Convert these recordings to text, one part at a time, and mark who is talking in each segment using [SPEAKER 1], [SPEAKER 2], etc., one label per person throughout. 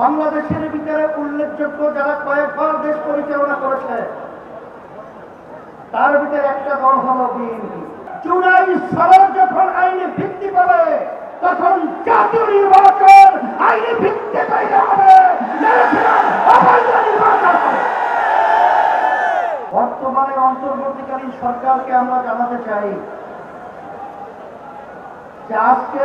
[SPEAKER 1] বাংলাদেশের ভিতরে উল্লেখযোগ্য যারা কয়েকবার দেশ পরিচালনা করেছে, তার ভিতরে একটা দল হলো বিএনপি চুরাই সড়ক যখন আইনে ভিত্তি পাবে, তখন জাতীয় নির্বাচন আইনে ভিত্তি নির্বাচন হবে। বর্তমানে অন্তর্বর্তীকালীন সরকারকে আমরা জানাতে চাই যে আজকে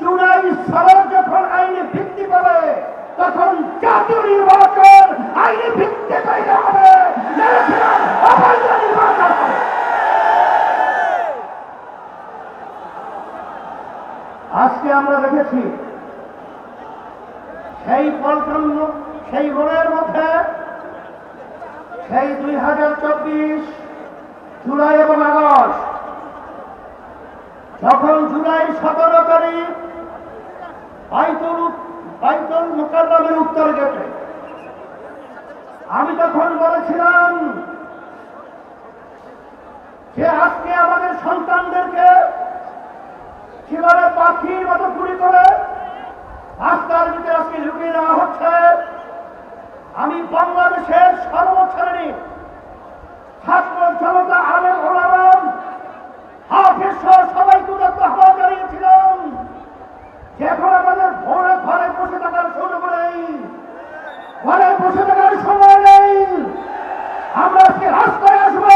[SPEAKER 1] জুলাই সড়ক যখন আইনে ভিত্তি পাবে তখন জাতীয় নির্বাচন আইনে ভিত্তি তৈরি হবে। আজকে আমরা দেখেছি, সেই পল্টন সেই রোডের মধ্যে, সেই দুই হাজার চব্বিশ জুলাই এবং আগস্ট, যখন জুলাই সতেরো তারিখ বাইতুল উত্তর গেটে। আমি তখন বলেছিলাম, যে আজকে আমাদের সন্তানদেরকে কীভাবে পাখির মতো গুলি করে ঘরে বসে থাকার সময় নেই। আমরা আজকে রাস্তায় আসব।